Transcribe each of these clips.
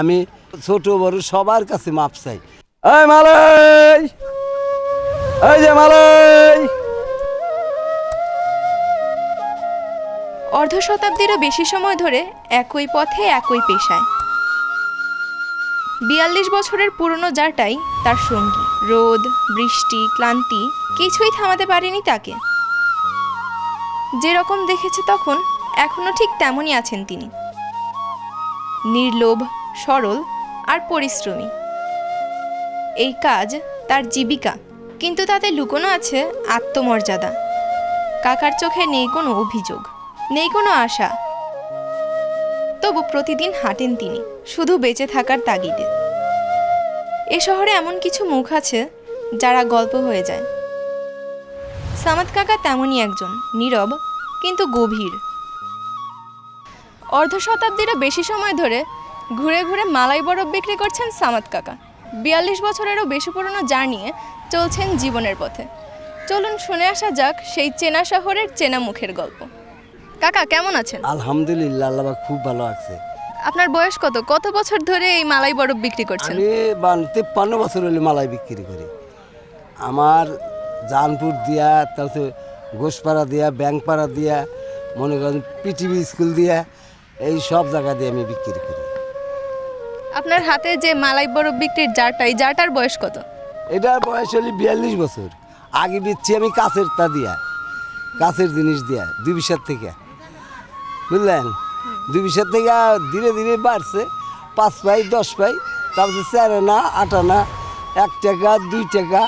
আমি ছোট বড় সবার কাছে মাপ চাই। এই মালাই এই যে মালাই অর্ধ শতাব্দীরও বেশি সময় ধরে একই পথে একই পেশায়। বিয়াল্লিশ বছরের পুরনো যাটাই তার সঙ্গী। রোদ বৃষ্টি ক্লান্তি কিছুই থামাতে পারেনি তাকে। যেরকম দেখেছে তখন এখনও ঠিক তেমনই আছেন তিনি। নির্লোভ সরল আর পরিশ্রমী। এই কাজ তার জীবিকা, কিন্তু তাতে লুকোনো আছে আত্মমর্যাদা। কাকার চোখে নেই কোনো অভিযোগ, নেই কোনো আশা। তবু প্রতিদিন হাঁটেন তিনি, শুধু বেঁচে থাকার তাগিদে। এ শহরে এমন কিছু মুখ আছে যারা গল্প হয়ে যায়। সামাদ কাকা তেমনই একজন, নীরব, কিন্তু গভীর। অর্ধ শতাব্দীরও বেশি সময় ধরে ঘুরে ঘুরে মালাই বরফ বিক্রি করছেন সামাদ কাকা। বিয়াল্লিশ বছরেরও বেশি পুরনো জার নিয়ে চলছেন জীবনের পথে। চলুন শুনে আসা যাক সেই চেনা শহরের চেনা মুখের গল্প। কাকা কেমন আছেন? আলহামদুলিল্লাহ আল্লাহ খুব ভালো আছে। আপনার বয়স কত? কত বছর ধরে এই মালাই বরফ বিক্রি করছেন? আমি তিপ্পান্ন বছর হলে মালাই বিক্রি করি। আমার জানপুর দিয়া তারপরে ঘোষপাড়া দিয়া ব্যাংকপাড়া দিয়া মনে করেন পিটিভি স্কুল দিয়া এই সব জায়গা দিয়ে আমি বিক্রি করি। আপনার হাতে যে মালাই বরফ বিক্রির জারটা, এই জারটার বয়স কত? এটার বয়স হলে বিয়াল্লিশ বছর। আগে দিচ্ছি আমি কাছের তা দিয়া, কাছের জিনিস দিয়া, দুই বিশার থেকে। বুঝলেন? দুই বিশার থেকে ধীরে ধীরে বাড়ছে, পাঁচ পাই, দশ পাই, তারপরে চার আনা, আট আনা, এক টাকা, দুই টাকা।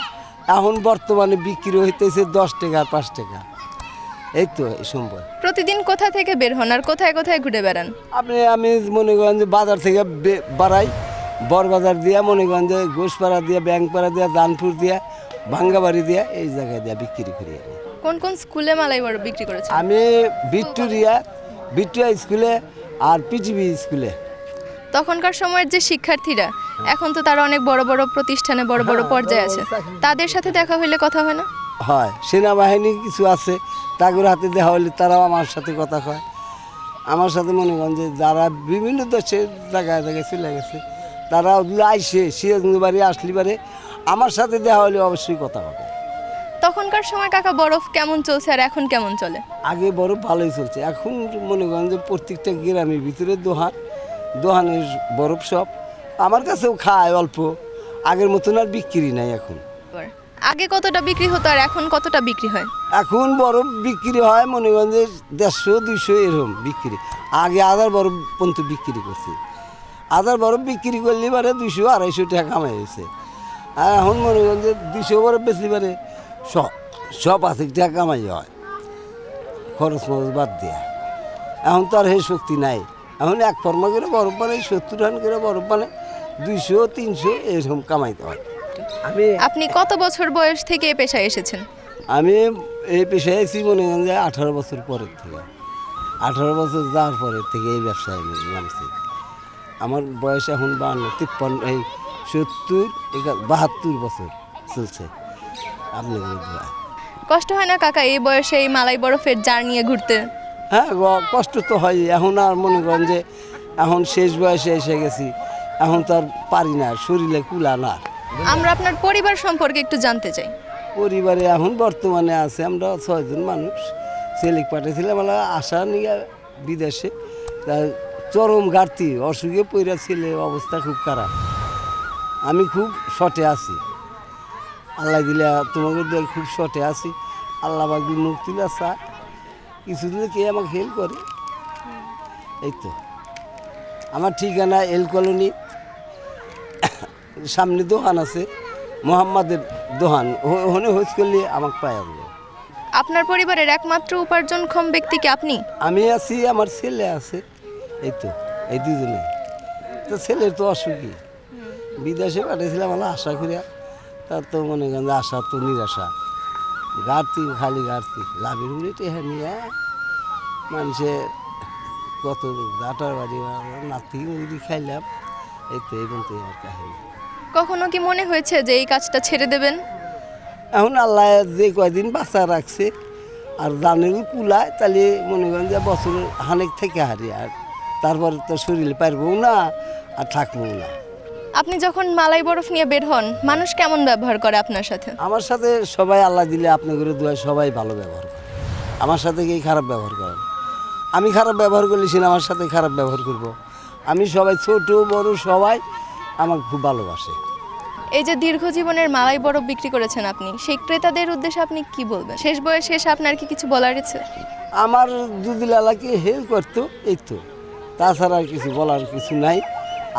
এখন বর্তমানে বিক্রি হইতেছে দশ টাকা, পাঁচ টাকা। এই তো সম্ভব প্রতিদিন কোথা থেকে বের হন আর কোথায় কোথায় ঘুরে বেড়ান? আপনি আমি মনে করেন যে বাজার থেকে বাড়াই। বড়বাজার দিয়া মনে করেন যে ঘোষপাড়া দিয়া ব্যাংকপাড়া দিয়া দানপুর দিয়া ভাঙ্গাবাড়ি দিয়া এই জায়গায় দিয়া বিক্রি করি আমি। কোন কোন স্কুলে মালাই বরফ বিক্রি করেছেন? আমি ভিক্টোরিয়া ভিক্টোরিয়া স্কুলে আর পিটিভি স্কুলে। তখনকার সময়ের যে শিক্ষার্থীরা এখন তো তারা অনেক বড় বড় প্রতিষ্ঠানে বড় বড় পর্যায়ে আছে। তাদের সাথে দেখা হইলে কথা হয় না? হয়। সেনাবাহিনী কিছু আছে তাগুর হাতে দেওয়া হলে তারাও আমার সাথে কথা কয়। আমার সাথে মনে করেন যে যারা বিভিন্ন দেশের জায়গায় জায়গায় চলে গেছে তারা ওগুলো আইসে সিরাজগঞ্জ বাড়ি আসলি বারে আমার সাথে দেওয়া হলে অবশ্যই কথা হবে তখনকার সময় কাকা বরফ কেমন চলছে আর এখন কেমন চলে? আগে বরফ ভালোই চলছে এখন মনে করেন যে প্রত্যেকটা গ্রামের ভিতরে দোহান দোহানের বরফ সব। আমার কাছেও খায় অল্প আগের মতন আর বিক্রি নাই এখন। আগে কতটা বিক্রি হতো আর এখন কতটা বিক্রি হয়? এখন বরফ বিক্রি হয়, মনে যে দেড়শো, দুইশো এরকম বিক্রি। আগে আদার বরফ পর্যন্ত বিক্রি করছি। আদার বরফ বিক্রি করলে পারে দুইশো, আড়াইশো টাকা কামাই হয়েছে। আর এখন মনে যে দুইশো বরফ বেচলে পারে সব আশি টাকা কামাই হয়। খরচ মরচ বাদ দিয়া। এখন তো আর সেই শক্তি নাই। এখন এক ফর্মা করে বরফ বানাই, সত্তর রান করে বরফ বানাই, দুইশো, তিনশো এরকম কামাইতে হয়। আমি আপনি কত বছর বয়স থেকে এ পেশায় এসেছেন? আমি এই পেশায় এসেছি মনে করেন যে আঠারো বছর পরের থেকে। আঠারো বছর যাওয়ার পরের থেকে এই ব্যবসায় আমি নামছি। আমার বয়স এখন বাহান্ন তিপ্পান্ন এই সত্তর বাহাত্তর বছর চলছে। আপনি কষ্ট হয় না কাকা এই বয়সে এই মালাই বরফের জার নিয়ে ঘুরতে? হ্যাঁ কষ্ট তো হয়। এখন আর মনে করেন যে এখন শেষ বয়সে এসে গেছি। এখন তো আর পারি না শরীরে কুলা না। আমরা আপনার পরিবার সম্পর্কে একটু জানতে চাই। পরিবারে এখন বর্তমানে আছে, আমরা ছয়জন মানুষ। ছেলে পাঠিয়েছিলাম আমরা আশা নিয়ে বিদেশে। চরম ঘাটতি, অসুখে পইরা ছেলে অবস্থা খুব খারাপ। আমি খুব শটে আছি। আল্লাহ দিলে তোমাকে দিয়ে খুব শটে আছি। আল্লাহ বাকি মুক্তি না চা কিছু দিলে কে আমাকে হেল্প করে? এই তো। আমার ঠিকানা এল কলোনি সামনে দোকান আছে মোহাম্মদের দোকান। ও- ওখানে হোজ করলে আমাকে পাওয়া যাবে আপনার পরিবারের একমাত্র উপার্জনক্ষম ব্যক্তি কি আপনি? আমি আছি আমার ছেলে আছে। এই তো এই দুজনে। তো ছেলের তো অসুখী। বিদেশে পাঠিয়েছিলাম আমরা আশা করিয়া তার তো মনে করেন আশা তো নিরাশা। গাড়তি খালি গাড়তি লাভের উড়ে টেহা নিয়ে মানুষে কত ডাটার বাড়ি নাতি মুড়ি খাইলাম। এই তো এই পর্যন্ত আমার কাহিনী। কখনো কি মনে হয়েছে যে এই কাজটা ছেড়ে দেবেন? এখন আল্লাহ যে কয়দিন বাচ্চা রাখছে আর দানের কুলায় তাহলে মনে করেন যে বছর হানেক থেকে হারি আর তারপরে তো শরীরে পারব না আর থাকব না। আপনি যখন মালাই বরফ নিয়ে বের হন মানুষ কেমন ব্যবহার করে আপনার সাথে? আমার সাথে সবাই আল্লাহ দিলে আপনি করে দুয়ায় সবাই ভালো ব্যবহার করে। আমার সাথে কেই খারাপ ব্যবহার করে আমি খারাপ ব্যবহার করলে সে আমার সাথে খারাপ ব্যবহার করব। আমি সবাই ছোট বড় সবাই আমাকে খুব ভালোবাসে। এই যে দীর্ঘ জীবনের মালাই বরফ বিক্রি করেছেন আপনি সেই ক্রেতাদের উদ্দেশ্যে আপনি কি বলবেন? শেষ বয়স শেষ আপনার কি কিছু বলার আছে? আমার দুদি লালাকে হেল্প করতো এই তো। তাছাড়া আর কিছু বলার কিছু নাই।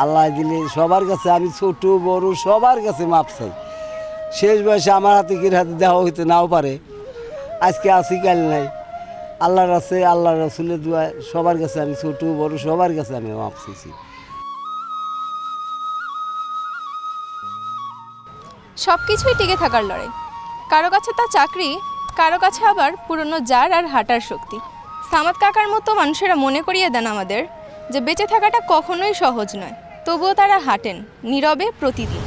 আল্লাহ দিলে সবার কাছে আমি ছোট বড় সবার কাছে মাপ চাই। শেষ বয়সে আমার হাতে কির হাতে দেওয়া হইতে নাও পারে। আজকে আসি কাল নাই। আল্লাহর আছে আল্লাহ রসুলের দোয়া সবার কাছে আমি ছোট বড় সবার কাছে আমি মাপ চাইছি। সব কিছুই টিকে থাকার লড়াই। কারও কাছে তা চাকরি, কারও কাছে আবার পুরনো জার আর হাঁটার শক্তি। সামাদ কাকার মতো মানুষেরা মনে করিয়ে দেন আমাদের যে বেঁচে থাকাটা কখনোই সহজ নয়, তবুও তারা হাঁটেন নীরবে প্রতিদিন।